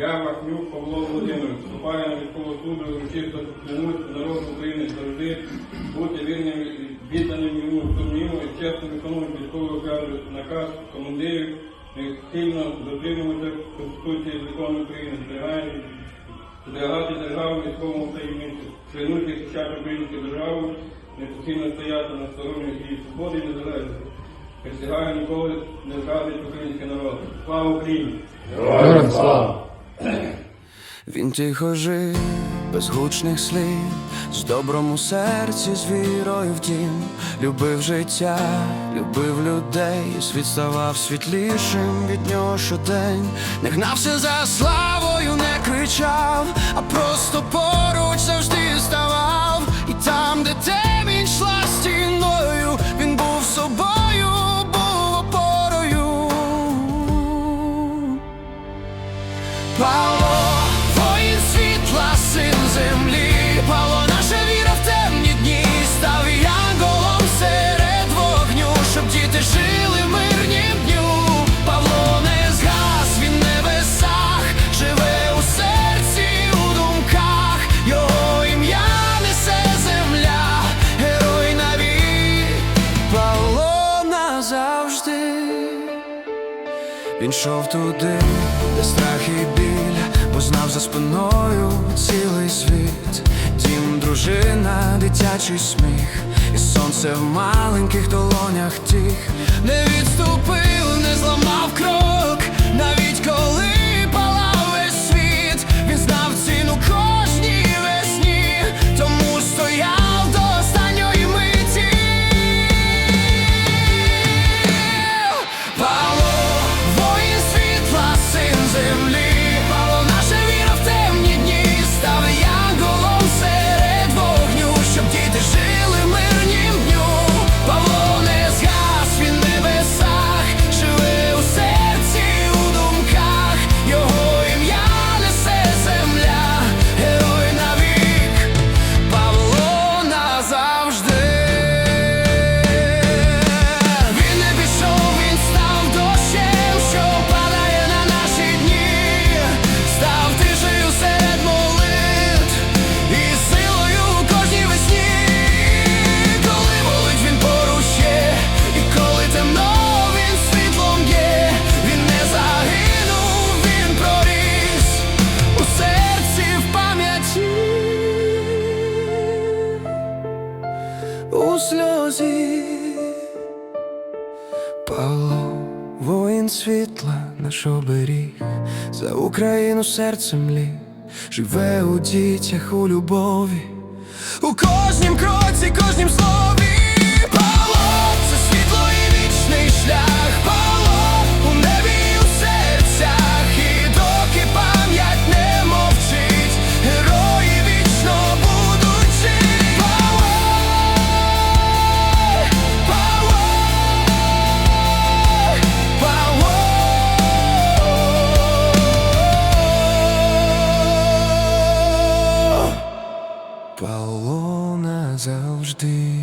Я, Махнюк Павло Володимирович, вступаю на військову службу і урочисто клянусь народу України завжди бути вірним відданим йому сумніву і чесно виконувати військовий наказ командирів, необхідно дотримувати Конституції закону України, зберігати державу військовому таємницю, клянусь захищати українську державу, непостійно стояти на стороні її свободи і незалежності. Присягаю ніколи не зрадити український народ. Слава Україні! Героям слава! Він тихо жив, без гучних слів, з добром у серці, з вірою в дім, любив життя, любив людей, світ ставав світлішим від нього щодень, не гнався за славою, не кричав, а просто поруч завжди ставав, і там, де темінь йшла стіною, він був собою, був опорою. Він йшов туди, де страх і біль, бо знав за спиною цілий світ, дім, дружина, дитячий сміх, і сонце в маленьких долонях тих, У сльозі. Пало воїн світла, наш оберіг, за Україну серцем лі, живе у дітях, у любові, у кожнім кроці, кожнім слові. porter.